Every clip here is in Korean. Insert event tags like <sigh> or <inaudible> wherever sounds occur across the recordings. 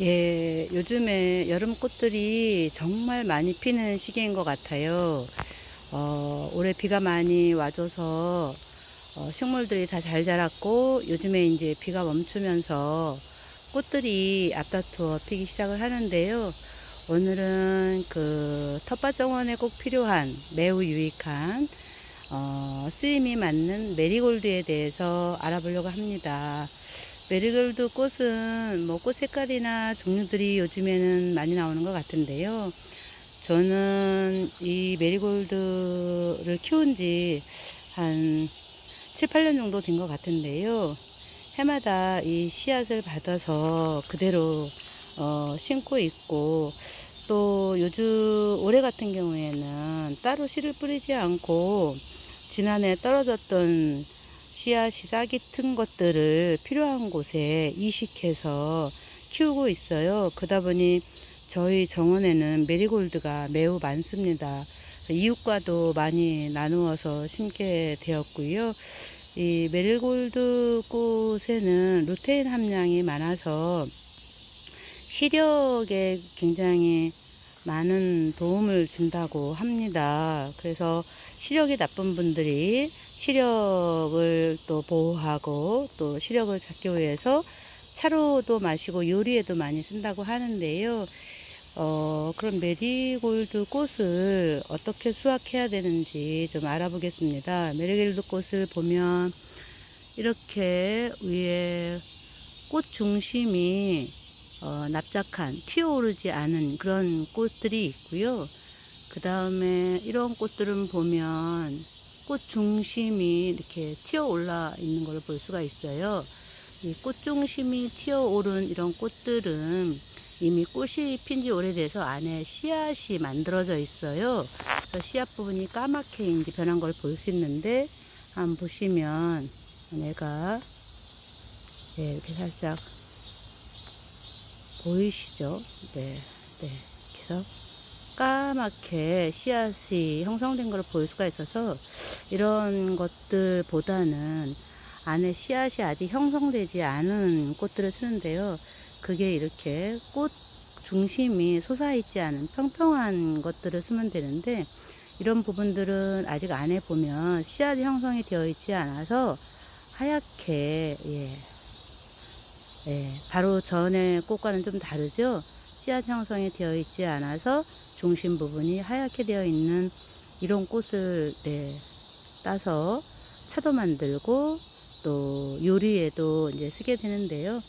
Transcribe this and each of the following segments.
예, 요즘에 여름 꽃들이 정말 많이 피는 시기인 것 같아요. 어, 올해 비가 많이 와줘서 어, 식물들이 다 잘 자랐고 요즘에 이제 비가 멈추면서 꽃들이 앞다투어 피기 시작을 하는데요. 오늘은 그 텃밭정원에 꼭 필요한 매우 유익한 어, 쓰임이 맞는 메리골드에 대해서 알아보려고 합니다. 메리골드 꽃은 뭐 꽃 색깔이나 종류들이 요즘에는 많이 나오는 것 같은데요. 저는 이 메리골드를 키운 지 한 7, 8년 정도 된 것 같은데요. 해마다 이 씨앗을 받아서 그대로 어, 심고 있고 또 요즘 올해 같은 경우에는 따로 씨를 뿌리지 않고 지난해 떨어졌던 씨앗이 싹이 튼 것들을 필요한 곳에 이식해서 키우고 있어요. 그러다 보니 저희 정원에는 메리골드가 매우 많습니다. 이웃과도 많이 나누어서 심게 되었고요. 이 메리골드 꽃에는 루테인 함량이 많아서 시력에 굉장히 많은 도움을 준다고 합니다. 그래서 시력이 나쁜 분들이 시력을 또 보호하고 또 시력을 잡기 위해서 차로도 마시고 요리에도 많이 쓴다고 하는데요. 어, 그럼 메리골드 꽃을 어떻게 수확해야 되는지 좀 알아보겠습니다. 메리골드 꽃을 보면 이렇게 위에 꽃 중심이 어, 납작한 튀어오르지 않은 그런 꽃들이 있고요. 그 다음에 이런 꽃들은 보면 꽃 중심이 이렇게 튀어 올라 있는 걸 볼 수가 있어요. 이 꽃 중심이 튀어 오른 이런 꽃들은 이미 꽃이 핀 지 오래돼서 안에 씨앗이 만들어져 있어요. 그래서 씨앗 부분이 까맣게 이제 변한 걸 볼 수 있는데 한번 보시면 얘가 네, 이렇게 살짝 보이시죠? 네, 네. 그래서 까맣게 씨앗이 형성된 걸 볼 수가 있어서 이런 것들보다는 안에 씨앗이 아직 형성되지 않은 꽃들을 쓰는데요. 그게 이렇게 꽃 중심이 솟아있지 않은 평평한 것들을 쓰면 되는데 이런 부분들은 아직 안에 보면 씨앗이 형성이 되어 있지 않아서 하얗게 예, 예, 바로 전에 꽃과는 좀 다르죠. 씨앗 형성이 되어 있지 않아서 중심 부분이 하얗게 되어 있는 이런 꽃을 네, 따서 차도 만들고 또 요리에도 이제 쓰게 되는데요.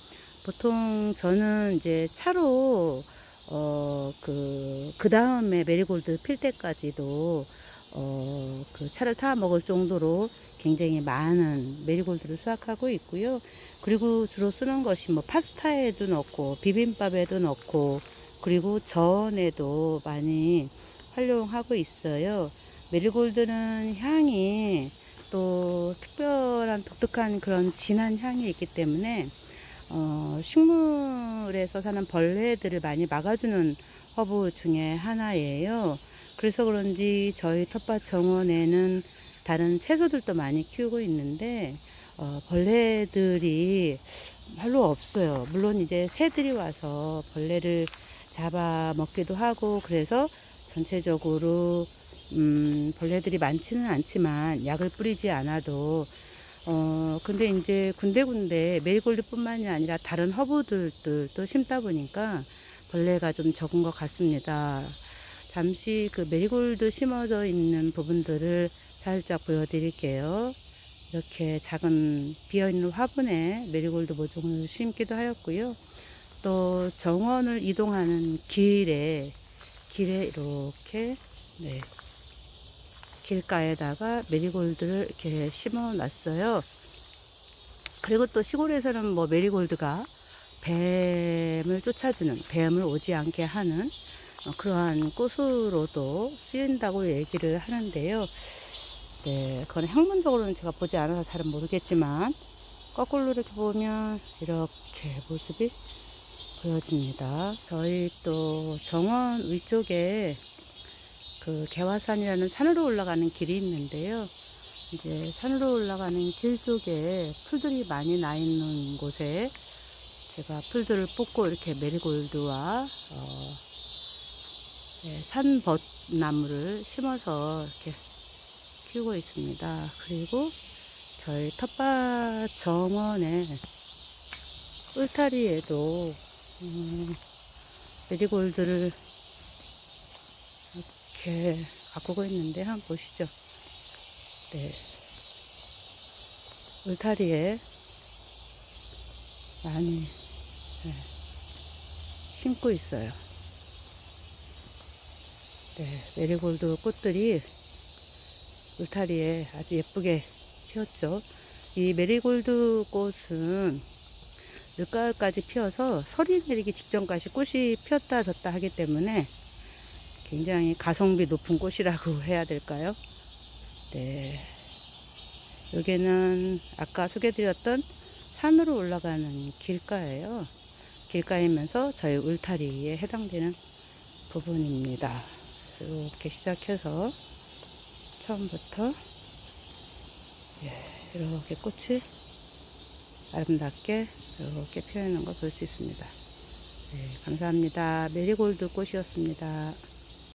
보통 저는 이제 차로 어 그 그 다음에 메리골드 필 때까지도 어 그 차를 타 먹을 정도로 굉장히 많은 메리골드를 수확하고 있고요. 그리고 주로 쓰는 것이 뭐 파스타에도 넣고 비빔밥에도 넣고 그리고 전에도 많이 활용하고 있어요. 메리골드는 향이 또 특별한 독특한 그런 진한 향이 있기 때문에 어, 식물에서 사는 벌레들을 많이 막아주는 허브 중에 하나예요. 그래서 그런지 저희 텃밭 정원에는 다른 채소들도 많이 키우고 있는데 어, 벌레들이 별로 없어요. 물론 이제 새들이 와서 벌레를 잡아 먹기도 하고 그래서 전체적으로 음, 벌레들이 많지는 않지만 약을 뿌리지 않아도 어 근데 이제 군데군데 메리골드뿐만이 아니라 다른 허브들도 심다 보니까 벌레가 좀 적은 것 같습니다. 잠시 그 메리골드 심어져 있는 부분들을 살짝 보여드릴게요. 이렇게 작은 비어있는 화분에 메리골드 모종을 심기도 하였고요. 또 정원을 이동하는 길에 길에 이렇게 네, 길가에다가 메리골드를 이렇게 심어 놨어요. 그리고 또 시골에서는 뭐 메리골드가 뱀을 쫓아주는, 뱀을 오지 않게 하는 어, 그러한 꽃으로도 쓰인다고 얘기를 하는데요. 네, 그건 학문적으로는 제가 보지 않아서 잘은 모르겠지만, 거꾸로 이렇게 보면 이렇게 모습이 보여집니다. 저희 또 정원 위쪽에 그 개화산이라는 산으로 올라가는 길이 있는데요. 이제 산으로 올라가는 길 쪽에 풀들이 많이 나 있는 곳에 제가 풀들을 뽑고 이렇게 메리골드와 어, 네, 산벗나무를 심어서 이렇게 키우고 있습니다. 그리고 저희 텃밭 정원에 울타리에도 음, 메리골드를 이렇게 가꾸고 있는데 한번 보시죠. 네. 울타리에 많이 네, 심고 있어요. 네, 메리골드 꽃들이 울타리에 아주 예쁘게 피었죠. 이 메리골드 꽃은 늦가을까지 피어서 서리 내리기 직전까지 꽃이 피었다 졌다 하기 때문에 굉장히 가성비 높은 꽃이라고 <laughs> 해야 될까요? 네. 여기는 아까 소개드렸던 산으로 올라가는 길가예요. 길가이면서 저희 울타리에 해당되는 부분입니다. 이렇게 시작해서 처음부터 예, 이렇게 꽃이 아름답게 이렇게 피어 있는 걸 볼 수 있습니다. 네, 감사합니다. 메리골드 꽃이었습니다.